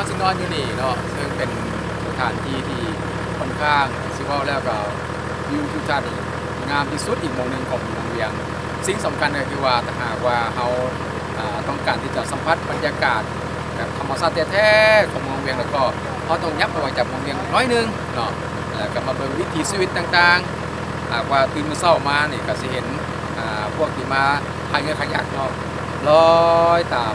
เขาจะนอนอยู่นี่เนาะซึ่งเป็นสถานที่ที่ค่อนข้างซิว่าแล้วก็วิวทิวทัศน์งามที่สุดอีกมงหนึ่งของเมืองเวียง สิ่งสำคัญก็คือว่าถ้าหากว่าเขาต้องการที่จะสัมผัสบรรยากาศแบบธรรมชาติแท้ๆของเมืองเวียงแล้วก็เขาต้องยับระวังจากเมืองเวียงน้อยนึงเนาะแล้วก็มาเบิ่งวิถีชีวิตต่างๆหากว่าตื่นมาเช้ามานี่ก็สิเห็นพวกที่มาพายเรือขยักเนาะลอยตาม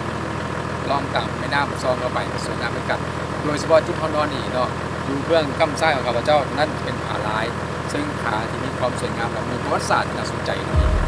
ล่องตามแม่น้ำซองเข้าไปสวยงามเหมือนกัน โดยเฉพาะจุดเขานอนนี่เนาะอยู่เบื้องข้ามซ้ายของข้าพเจ้านั่นเป็นผาลาย ซึ่งผาที่มีความสวยงามและมีประวัติศาสตร์ที่น่าสนใจต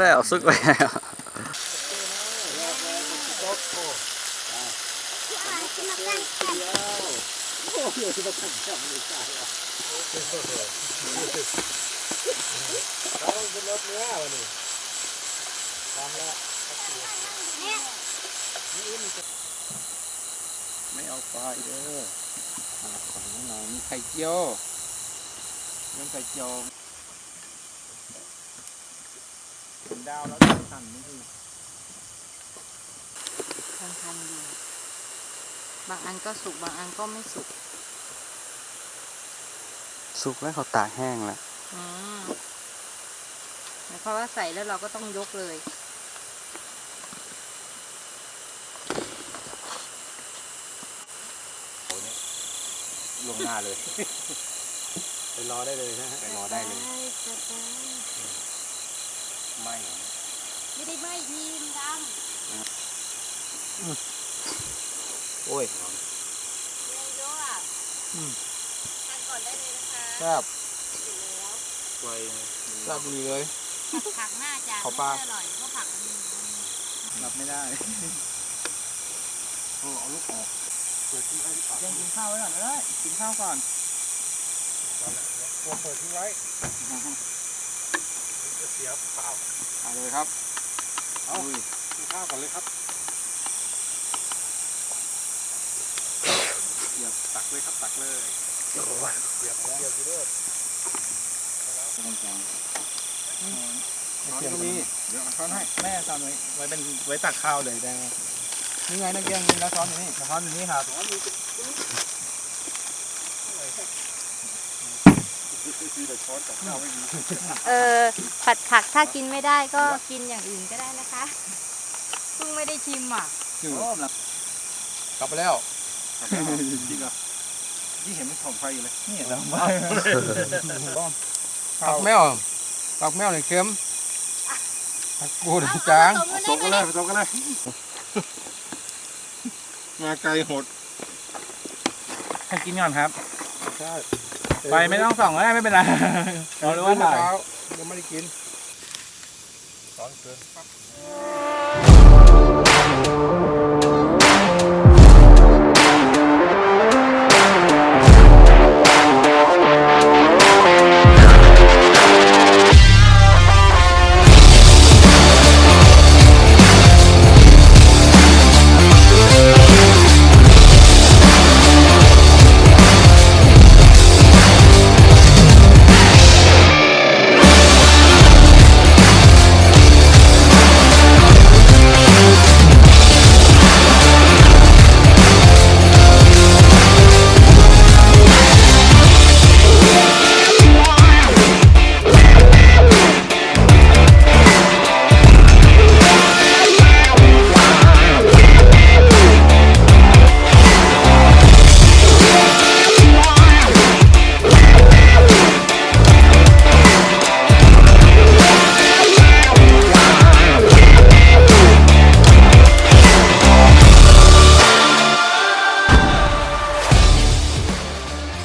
รงนี้สุกแล้วสุกแล้วไม่เอาปลาอีกเด้อของน้องมีไข่เจียวเรื่องไข่เจียว เป็นดาวแล้วสั่นนี่คือทันทันอยู่บางอันก็สุกบางอันก็ไม่สุก สุกแล้วเขาตากแห้งแล้วอืมหมายความว่าใส่แล้วเราก็ต้องยกเลยลงหน้าเลย ไปรอได้เลยนะฮะไปรอได้เลย ไม่ไม่ได้ไม่ทีมดโอ้ยำเลยโยอะอืมทานก่อนได้เลยนะคะแซ่บเสร็จแล้วไวแซ่บดีเลย ผักหน้าจานขอปลา ไม่อร่อยเพราะผักมันมันรับไม่ได้โอ้เอาลูกออกเปิดที่ไว้ดีกว่ายังกินข้าวไว้ก่อนก็ได้กินข้าวก่อนกลัวเปิดที่ไว้ จะเสียเปล่าเอาเลยครับ เอากินข้าวก่อนเลยครับเสียบตักเลยครับตักเลยเสียบเสียบอยู่ด้วยช้อนก็มีเดี๋ยวเอาช้อนให้แม่ช้อนไว้ไว้เป็นไว้ตักข้าวเลยได้ไหมนี่ไงนักเรียนมีแล้วช้อนอยู่นี่ช้อนอยู่นี่ครับ ช้อนมีแต่ช้อนกับข้าวไม่มีเออผัดผักถ้ากินไม่ได้ก็กินอย่างอื่นก็ได้นะคะเพิ่งไม่ได้ชิมอะอยู่โอ้นะกลับไปแล้วจริงเหรอที่เห็นมันส่องไฟอยู่เลยนี่เราไม่ปักแมวปักแมวในเค็มปักกูดจางเอาส่งกันเลยส่งกันเลยมาไกลหดให้กินก่อนครับใช่ ไฟไม่ต้องส่องก็ได้ไม่เป็นไรเรารู้ว่าถ่ายเช้ายังไม่ได้กินร้อนเกิน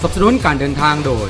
นับสนุนการเดินทางโดย